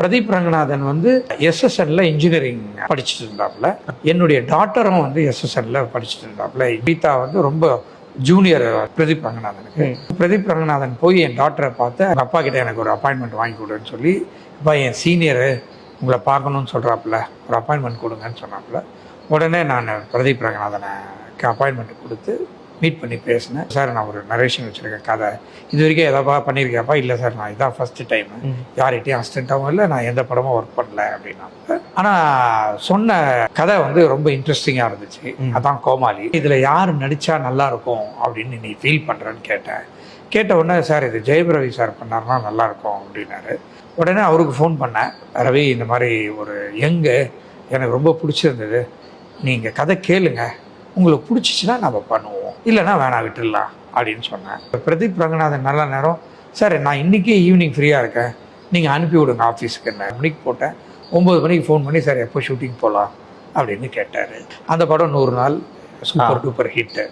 பிரதீப் ரங்கநாதன் வந்து எஸ்எஸ்என்ல இன்ஜினியரிங் படிச்சுட்டு இருந்தாப்புல. என்னுடைய டாட்டரும் வந்து எஸ்எஸ்என்ல படிச்சுட்டு இருந்தாப்புல. கீதா வந்து ரொம்ப ஜூனியர் பிரதீப் ரங்கநாதனுக்கு. பிரதீப் ரங்கநாதன் போய் என் டாக்டரை பார்த்து எங்கள் அப்பா கிட்ட எனக்கு ஒரு அப்பாயின்மெண்ட் வாங்கி கொடுன்னு சொல்லி அப்பா என் சீனியரு உங்களை பார்க்கணும்னு சொல்கிறாப்புல ஒரு அப்பாயின்மெண்ட் கொடுங்கன்னு சொன்னாப்புல. உடனே நான் பிரதீப் ரங்கநாதனுக்கு அப்பாயின்மெண்ட் கொடுத்து மீட் பண்ணி பேசினேன். சார் நான் ஒரு நரேஷன் வச்சுருக்கேன் கதை. இது வரைக்கும் எதாவது பண்ணியிருக்கேன்ப்பா இல்லை சார் நான் இதான் ஃபஸ்ட்டு டைம் யார்கிட்டையும் அசிஸ்டண்ட்டாகவும் இல்லை நான் எந்த படமும் ஒர்க் பண்ணல அப்படின்னா ஆனால் சொன்ன கதை வந்து ரொம்ப இன்ட்ரெஸ்டிங்காக இருந்துச்சு. அதான் கோமாளி. இதில் யார் நடித்தா நல்லா இருக்கும் அப்படின்னு நீ ஃபீல் பண்ணுறேன்னு கேட்டேன். கேட்ட உடனே சார் இது ஜெயபிரவி சார் பண்ணாருன்னா நல்லா இருக்கும் அப்படின்னாரு. உடனே அவருக்கு ஃபோன் பண்ணேன். ரவி இந்த மாதிரி ஒரு யங்கு எனக்கு ரொம்ப பிடிச்சிருந்தது. நீங்கள் கதை கேளுங்க. உங்களுக்கு பிடிச்சிச்சின்னா நம்ம பண்ணுவோம். இல்லைன்னா வேணாம் விட்டுடலாம் அப்படின்னு சொன்னேன் பிரதீப் ரங்கநாதன் நல்ல நேரம். சார் நான் இன்றைக்கே ஈவினிங் ஃப்ரீயாக இருக்கேன். நீங்கள் அனுப்பி விடுங்க ஆஃபீஸுக்கு நான் மணிக்கு போட்டேன். ஒம்பது மணிக்கு ஃபோன் பண்ணி சார் எப்போ ஷூட்டிங் போகலாம் அப்படின்னு கேட்டார். அந்த படம் நூறு நாள் சூப்பர் டூப்பர் ஹிட்டு